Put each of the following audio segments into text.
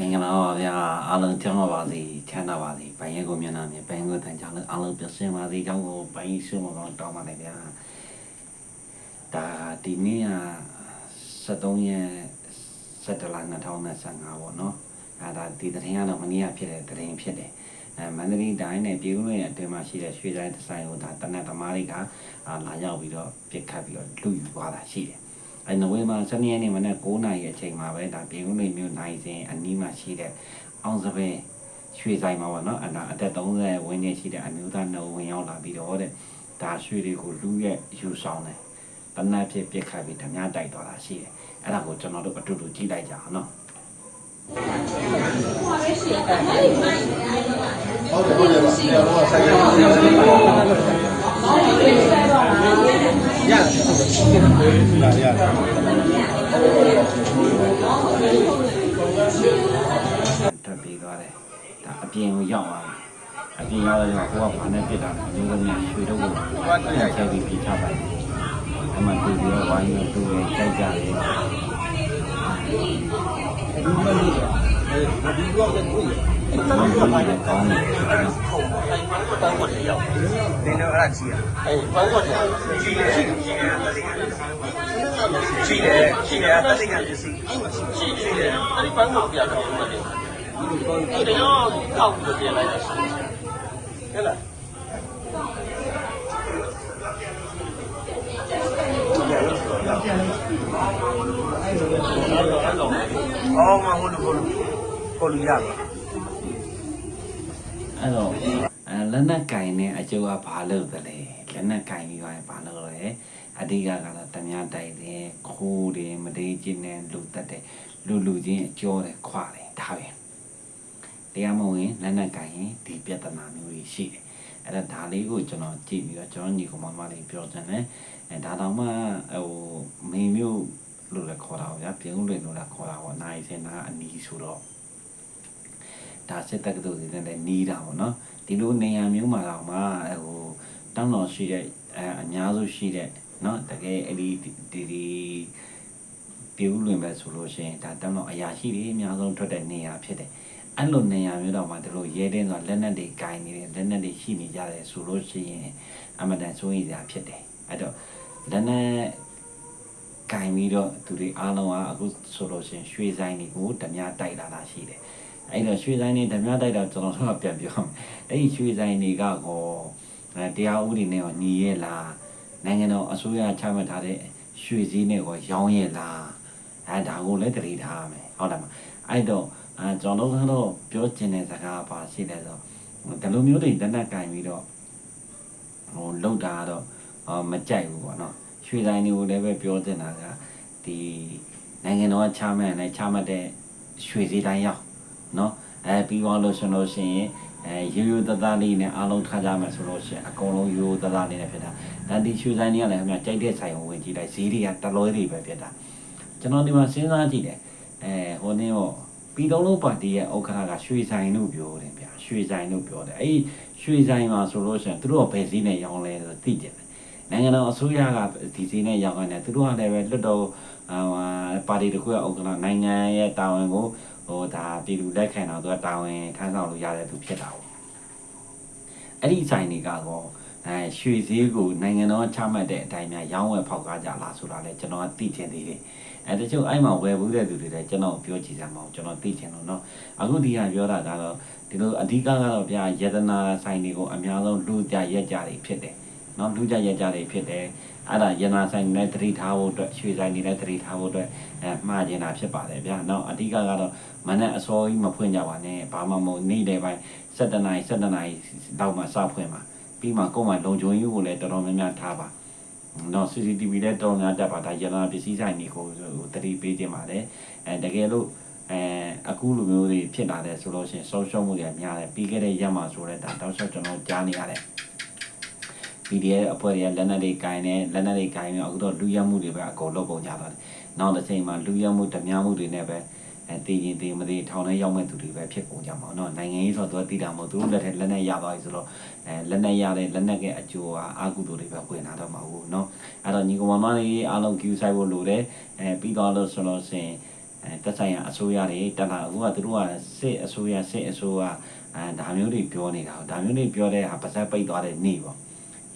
မင်္ဂလာပါဗျာအားလုံးချမ်းသာပါစေချမ်းသာပါစေဘိုင်းရဲကိုမျက်နှာမြင်ဘိုင်းကိုတန်ကြလို့အားလုံးပြည့်စုံပါစေကြောင်းကိုဘိုင်းဆုမကောင်းတောင်းပါတယ်ဗျာဒါဒီနေ့က73ရက်17လ2025ပေါ့နော်အဲဒါဒီတရင်ကတော့မနေ့ကဖြစ်တဲ့တရင်ဖြစ်တယ်အဲမန္တလေးတိုင်းနဲ့ပြည်ဦးလွင်အတွင်းမှာရှိတဲ့ရွှေတိုင်းဒီဇိုင်းကိုဒါတနက်သမားတွေကအာလာရောက်ပြီးတော့ပြစ်ခတ်ပြီးတော့လူယူသွားတာရှိတယ် အဲနိုဝင်ဘာ12ရက်နေ့မနက်9နာရီအချိန်မှာပဲဒါပြည်ဦးလွင်မြို့နိုင်စဉ်အနီးမှာရှိတဲ့အောင်စပယ်ရွှေဆိုင်မှာပေါ့နော်အဲ့ဒါအသက်30ဝန်းကျင်ရှိတဲ့အမျိုးသားနှုတ်ဝင်ရောက်လာပြီးတော့တဲ့ဒါရွှေတွေကိုလူရဲ့ယူဆောင်တယ်တနက်ဖြစ်ပြစ်ခတ်ပြီးဓမြတိုက်သွားတာရှိတယ်အဲ့ဒါကိုကျွန်တော်တို့အတူတူကြည့်လိုက်ကြအောင်နော်ဟုတ်တယ်ဟုတ်တယ်ပါဆရာတော်ကဆိုင်ရ ရတယ်ရတယ်ထွက်ပြေးသွားတယ်ဒါအပြင်ကိုရောက်သွားတယ်အပြင်ရောက်တော့ဟိုကဘာနဲ့ပြစ်တာလဲအမျိုးသမီးရွှေတို့ကိုချက်ပြီးပြစ်ချလိုက်တယ်အမှတူပြီးတော့ဝိုင်းလို့တူရဲ့ကြိုက်ကြတယ် ဒီမလေးအဲဒီတော့ကကိုယ်ဘာလို့လဲကောင်းတယ်နော်ဒီတော့အဲ့ဒါကြီးอ่ะအဲဘိုင်းကောတယ်ကြီးတယ်ကြီးတယ်ကြီးတယ်ကြီးတယ်တက်တဲ့ကပစ္စည်းကြီးတယ်အဲ့ဒီဘိုင်းကောပြတော့တယ်ဒီတော့ကောက်ပြီးပြန်လိုက်တာရှိဟဲ့လား အော်မဟုတ်လို့ကိုလူရပါအဲ့တော့အဲလက်နက်ကင်နဲ့အကျိုးကဘာလုပ်သလဲလက်နက်ကင်ပြီးသွားရင်ဘာလုပ်လဲအဓိကကတော့တမ ्या တိုက်တယ်ခိုးတယ်မဒေးချင်းနဲ့လူတက်တယ်လူလူချင်းအကျော်တယ်ခွာတယ်ဒါပဲတရားမဝင်လက်နက်ကင်ရင်ဒီပြဿနာမျိုးကြီးရှိတယ်အဲ့ဒါဒါလေးကိုကျွန်တော်ကြည့်ပြီးတော့ကျွန်တော်ညီကောင်မမလေးပြောချင်တယ်အဲဒါတောင်မှဟိုမေမျိုး လို့လည်းခေါ်တာပေါ့ဗျာပြင်ဦးလွင်လို့လည်းခေါ်တာပေါ့နိုင်စင်နာအနီးဆိုတော့ဒါစစ်တက္ကသိုလ်တွေနဲ့နေတာပေါ့နော်ဒီလိုနေရာမျိုးမှာတော့မှဟိုတောင်းတော်ရှိတဲ့အအများစုရှိတဲ့နော်တကယ်အဲ့ဒီဒီဒီပြူးလွင်ပဲဆိုလို့ရှိရင်ဒါတောင်းတော်အရာရှိတွေအများဆုံးထွက်တဲ့နေရာဖြစ်တယ်အဲ့လိုနေရာမျိုးတော့မှတို့ရဲတင်းဆိုလက်နက်တွေကင်နေတယ်လက်နက်တွေရှိနေကြတယ်ဆိုလို့ရှိရင်အမတန်စိုးရိမ်စရာဖြစ်တယ်အဲ့တော့လက်နက် ကင်ပြီးတော့သူတွေအားလုံးကအခုဆိုလို့ရှိရင်ရွှေဆိုင်တွေကိုဓမြတိုက်လာတာရှိတယ်အဲ့တော့ရွှေဆိုင်နေဓမြတိုက်တော့ကျွန်တော်တို့ကပြန်ပြောမယ်အဲ့ဒီရွှေဆိုင်တွေကကောအဲတရားဥပဒေနဲ့ရောညီရဲ့လားနိုင်ငံတော်အစိုးရချမှတ်ထားတဲ့ရွှေစည်းနဲ့ကောရောင်းရဲ့လားအဲဒါကိုလည်းတတိထားရမယ်ဟုတ်တယ်မအဲ့တော့အဲကျွန်တော်တို့ကတော့ပြောချင်တဲ့စကားပါရှိတယ်ဆိုဒီလိုမျိုးတွေတက်တက်ကင်ပြီးတော့ဟိုလောက်တာကတော့အာမကြိုက်ဘူးပေါ့နော် ရွှေဆိုင်တွေကိုလည်းပဲပြောချင်တာကဒီနိုင်ငံတော်ကချမှတ်နဲ့ချမှတ်တဲ့ရွှေစည်းတိုင်းရောက်နော်အဲပြီးသွားလို့ဆိုလို့ရှိရင်အဲရိုးရိုးသားသားလေးနဲ့အားလုံးထားကြမယ်ဆိုလို့ရှိရင်အကုန်လုံးရိုးရိုးသားသားလေးနဲ့ဖြစ်တာဒါဒီရွှေဆိုင်တွေကလည်းခင်ဗျကြိုက်တဲ့ဆိုင်ကိုဝင်ကြည့်လိုက်ဈေးတွေကတလွဲတွေပဲဖြစ်တာကျွန်တော်ဒီမှာစဉ်းစားကြည့်တယ်အဲဟိုနေ့တော့ပြည်တော်လုံးပါတီရဲ့ဥက္ကဋ္ဌကရွှေဆိုင်လို့ပြောတယ်ဗျာရွှေဆိုင်လို့ပြောတယ်အဲ့ဒီရွှေဆိုင်မှာဆိုလို့ရှိရင်သူတို့ကဘယ်ဈေးနဲ့ရောင်းလဲဆိုသိကြတယ် နိုင်ငံတော်အစိုးရကဒီဈေးနဲ့ရောင်းခိုင်းတယ်သူတို့ကလည်းပဲလွတ်တော်အာပါတီတစ်ခုရဲ့ဥက္ကဋ္ဌနိုင်ငံရဲ့တာဝန်ကို ဟိုဒါပြည်သူလက်ခံတော့သူကတာဝန်ထမ်းဆောင်လို့ရတဲ့သူဖြစ်တာပေါ့အဲ့ဒီဆိုင်တွေကတော့အဲရွှေဈေးကိုနိုင်ငံတော်ချမှတ်တဲ့အတိုင်းများရောင်းဝယ်ဖောက်ကားကြလားဆိုတာလည်းကျွန်တော်ကသိချင်သေးတယ်အဲတချို့အဲ့မှာဝယ်ဘူးတဲ့သူတွေလည်းကျွန်တော်ပြောကြည့်စမ်းမအောင်ကျွန်တော်သိချင်လို့เนาะအခုဒီကပြောတာကတော့ဒီလိုအဓိကကတော့ဗျာယတနာဆိုင်တွေကိုအများဆုံးလူကြရက်ကြတွေဖြစ်တယ် နော်လူကြရကြတွေဖြစ်တယ်အဲ့ဒါရနာဆိုင်နဲ့သတိထားဖို့အတွက်ရွှေဆိုင်နေတဲ့သတိထားဖို့အတွက်အဲမှားကျင်တာဖြစ်ပါတယ်ဗျာနော်အဓိကကတော့မနဲ့အစောကြီးမဖွင့်ကြပါနဲ့ဘာမှမဟုတ်နေတဲ့ပိုင်း7နာရီ7နာရီတော့မှစဖွင့်ပါပြီးမှကိုယ်မှလုံခြုံရေးကိုလည်းတော်တော်များများထားပါနော် CCTV လည်းတော်များတက်ပါဒါရနာပစ္စည်းဆိုင်တွေကိုသတိပေးခြင်းပါတယ်အဲတကယ်လို့အဲအခုလိုမျိုးတွေဖြစ်လာတဲ့ဆိုလို့ရှိရင်ဆုံးရှုံးမှုတွေများတယ်ပြီးခဲ့တဲ့ရက်မှာဆိုတော့ဒါတောက်လျှောက်ကျွန်တော်ကြားနေရတယ် PDF အဖွဲ့တွေကလက်နက်တွေကင်နေလက်နက်တွေကင်နေအခုတော့လူရမှုတွေပဲအကုန်လုပ်ကုန်ကြတော့တယ်နောက်တစ်ချိန်မှာလူရမှုဓမြမှုတွေနဲ့ပဲအဲတည်ရင်တည်မတည်ထောင်ထဲရောက်မဲ့သူတွေပဲဖြစ်ကုန်ကြမှာเนาะနိုင်ငံရေးဆိုတော့သူကတည်တာမဟုတ်သူတို့လက်ထက်လက်နက်ရသွားပြီဆိုတော့အဲလက်နက်ရတဲ့လက်နက်ကအကျိုးအာကုသိုလ်တွေပဲဝင်လာတော့မှာဟုတ်เนาะအဲ့တော့ညီကောင်မလေးအားလုံး queue ဆိုင်ဖို့လိုတယ်အဲပြီးတော့လို့ဆိုလို့ရှိရင် အဲတက်ဆိုင်ရာအစိုးရတွေတက်လာအခုကသူတို့ကစစ်အစိုးရစစ်အစိုးရအဲဒါမျိုးတွေပြောနေတာဒါမျိုးတွေပြောတဲ့ဟာပါဇက်ပိတ်သွားတဲ့နေ့ပေါ့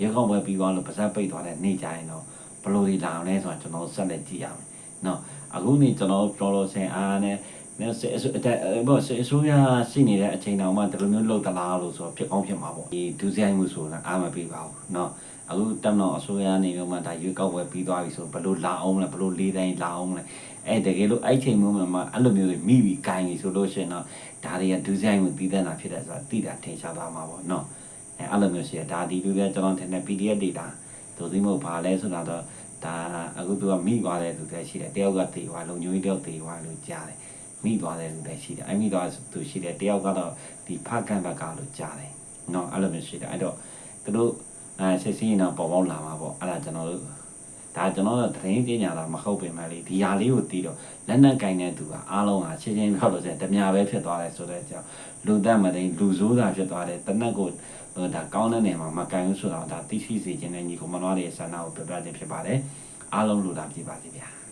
ရေကောက်ပွဲပြီးသွားလို့ပါဇက်ပိတ်သွားတဲ့နေ့ကြရင်တော့ဘလို့ဒီလာအောင်လဲဆိုတာကျွန်တော်ဆက်လက်ကြည့်ရမယ်နော်အခုနေကျွန်တော်တော်တော်ဆင်အားနဲ့နော်ဆအဆအဘောဆအဆိုးရရှိနေတဲ့အချိန်တောင်မှဒီလိုမျိုးလုပ်သလားလို့ဆိုတော့ဖြစ်ကောင်းဖြစ်မှာပေါ့ဒီဒူးဆိုင်မှုဆိုတာအားမပေးပါဘူးနော်အခုတက်တော့အဆိုးရနေတော့မှဒါရွေးကောက်ပွဲပြီးသွားပြီဆိုဘလို့လာအောင်လဲဘလို့လေးတိုင်းလာအောင်လဲအဲတကယ်လို့အဲ့ချိန်မှမှအဲ့လိုမျိုးတွေမိပြီးဂိုင်းပြီဆိုလို့ရှိရင်တော့ဒါတွေကဒူးဆိုင်မှုတည်တဲ့နာဖြစ်တဲ့ဆိုတာတိတာထင်ရှားသွားမှာပေါ့နော် အဲအဲ့လိုမျိုးရှိရဒါဒီလူတွေကကျွန်တော်ထင်တယ် PDF data သူသိမို့ဘာလဲဆိုတော့ဒါအခုသူကမိသွားတဲ့သူတွေရှိတယ်တယောက်ကသေသွားလုံညုံကြီးတယောက်သေသွားလို့ကြားတယ်မိသွားတဲ့လူတွေရှိတယ်အဲမိသွားသူရှိတယ်တယောက်ကတော့ဒီဖကန်ဘက်ကလို့ကြားတယ်နော်အဲ့လိုမျိုးရှိတယ်အဲ့တော့သူတို့အဲဆက်စင်းရင်တော့ပေါ်ပေါက်လာမှာပေါ့အဲ့ဒါကျွန်တော်တို့ ဒါကျွန်တော်တို့သတင်းပညာတာမဟုတ်ပင်မဲ့လေဒီဟာလေးကိုတီးတော့လက်နက်ကင်တဲ့သူကအားလုံးဟာချင်းချင်းပြောလို့ဆိုရင်တများပဲဖြစ်သွားတယ်ဆိုတော့ကြောင့်လူသက်မသိလူဆိုးတာဖြစ်သွားတယ်တနက်ကိုဟိုဒါကောင်းတဲ့နေမှာမကန်ဘူးဆိုတော့ဒါသိရှိစေခြင်းနဲ့ညီကောင်မတော်ရဲ့ဆန္ဒကိုပြပြခြင်းဖြစ်ပါတယ်အားလုံးလူတာပြပါစီဗျာ